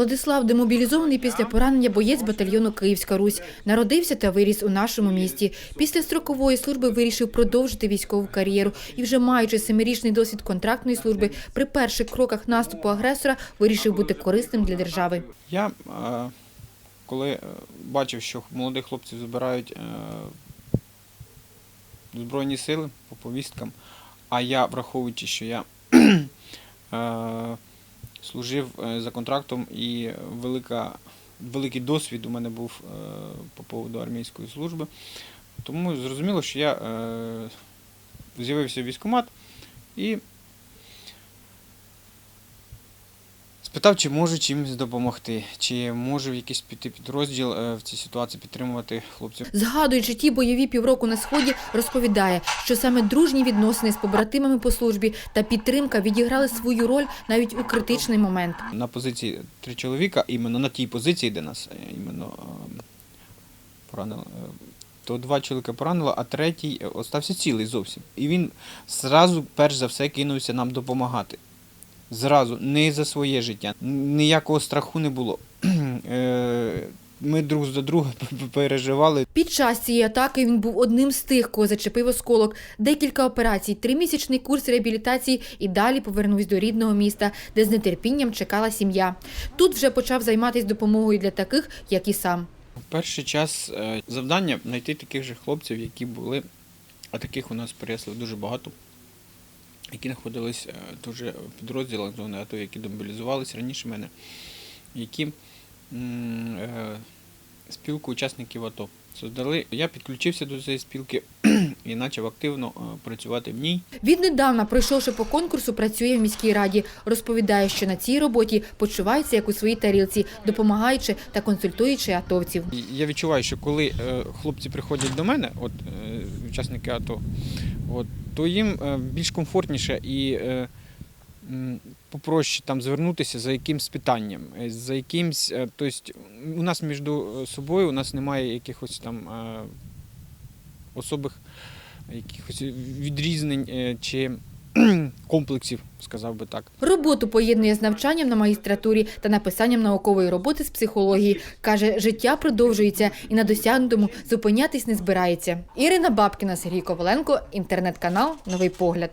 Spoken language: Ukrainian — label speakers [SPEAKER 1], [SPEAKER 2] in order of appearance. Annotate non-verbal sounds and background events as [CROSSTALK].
[SPEAKER 1] Владислав демобілізований після поранення боєць батальйону Київська Русь. Народився та виріс у нашому місті. Після строкової служби вирішив продовжити військову кар'єру і вже маючи семирічний досвід контрактної служби, при перших кроках наступу агресора вирішив бути корисним для держави.
[SPEAKER 2] Я е, коли е, бачив, що молодих хлопців збирають е, Збройні сили по повісткам, а я, враховуючи, що я [CLEARS THROAT] служив е, за контрактом і велика, великий досвід у мене був е, по поводу армійської служби, тому зрозуміло, що я е, з'явився в військкомат і Спитав, чи можу чимось допомогти, чи можу в якийсь піти підрозділ е, в цій ситуації підтримувати хлопців.
[SPEAKER 1] Згадуючи ті бойові півроку на сході, розповідає, що саме дружні відносини з побратимами по службі та підтримка відіграли свою роль навіть у критичний момент.
[SPEAKER 2] На позиції три чоловіка, іменно на тій позиції, де нас е, іменно е, поранили, то два чоловіка поранило, а третій остався цілий зовсім. І він зразу, перш за все, кинувся нам допомагати. Зразу, не за своє життя, ніякого страху не було. [CLEARS THROAT] Е, Ми друг за друга [LAUGHS] переживали.
[SPEAKER 1] Під час цієї атаки він був одним з тих, кого зачепив осколок. Декілька операцій, тримісячний курс реабілітації і далі повернувся до рідного міста, де з нетерпінням чекала сім'я. Тут вже почав займатися допомогою для таких, як і сам.
[SPEAKER 2] Перший час е, завдання знайти таких же хлопців, які були, а таких у нас переслів дуже багато, які знаходились е, дуже в підрозділах зони АТО, які демобілізувалися раніше мене, які е, спілку учасників АТО создали. Я підключився до цієї спілки [CLEARS THROAT] і почав активно е, працювати в ній.
[SPEAKER 1] Віднедавна, пройшовши по конкурсу, працює в міській раді. Розповідає, що на цій роботі почувається як у своїй тарілці, допомагаючи та консультуючи атовців.
[SPEAKER 2] Я відчуваю, що коли е, хлопці приходять до мене, от е, учасники АТО, от, то їм е, більш комфортніше і е, попроще там звернутися за якимсь питанням, е, за якимсь. Тобто у нас між собою у нас немає якихось там особих якихось відрізнень чи комплексів, сказав би так.
[SPEAKER 1] Роботу поєднує з навчанням на магістратурі та написанням наукової роботи з психології. Каже, життя продовжується і на досягнутому зупинятись не збирається. Ірина Бабкіна, Сергій Коваленко, інтернет-канал Новий погляд.